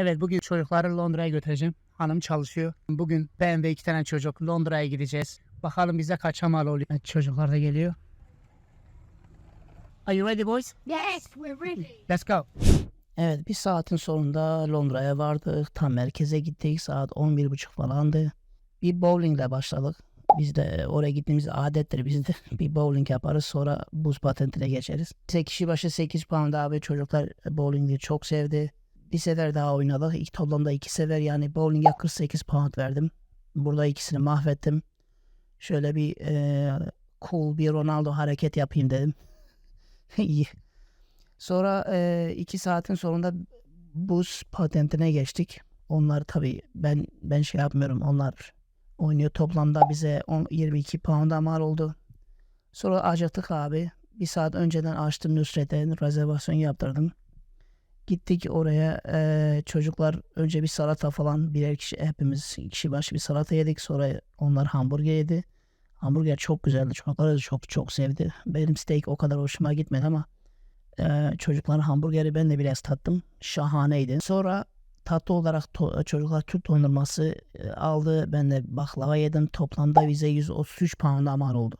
Evet bugün çocukları Londra'ya götüreceğim. Hanım çalışıyor. Bugün ben ve iki tane çocuk Londra'ya gideceğiz. Bakalım bize kaça mal oluyor. Evet, çocuklar da geliyor. Are you ready boys? Yes, we're ready. Let's go. Evet bir saatin sonunda Londra'ya vardık. Tam merkeze gittik. Saat 11.30 falandı. Bir bowlingle başladık. Biz de oraya gittiğimiz adettir bizde. Bir bowling yaparız sonra buz patentine geçeriz. Bize kişi başı 8 pound abi çocuklar bowlingi çok sevdi. Bir sefer daha oynadık. İlk toplamda iki sefer yani bowling'e 48 pound verdim. Burada ikisini mahvettim. Şöyle bir eee, cool bir Ronaldo hareket yapayım dedim. İyi. Sonra eee, iki saatin sonunda buz patentine geçtik. Onlar tabii ben ben şey yapmıyorum. Onlar oynuyor. Toplamda bize 10, 22 pound mal oldu. Sonra acıktık abi. Bir saat önceden açtım Nusret'e rezervasyon yaptırdım. Gittik oraya eee, çocuklar önce bir salata falan birer kişi hepimiz kişi başı bir salata yedik. Sonra onlar hamburger yedi. Hamburger çok güzeldi. Çocuklar da çok çok sevdi. Benim steak o kadar hoşuma gitmedi ama eee çocukların hamburgeri ben de biraz tattım. Şahaneydi. Sonra tatlı olarak to- çocuklar Türk dondurması e, aldı. Ben de baklava yedim. Toplamda bize 133 pound mal oldu.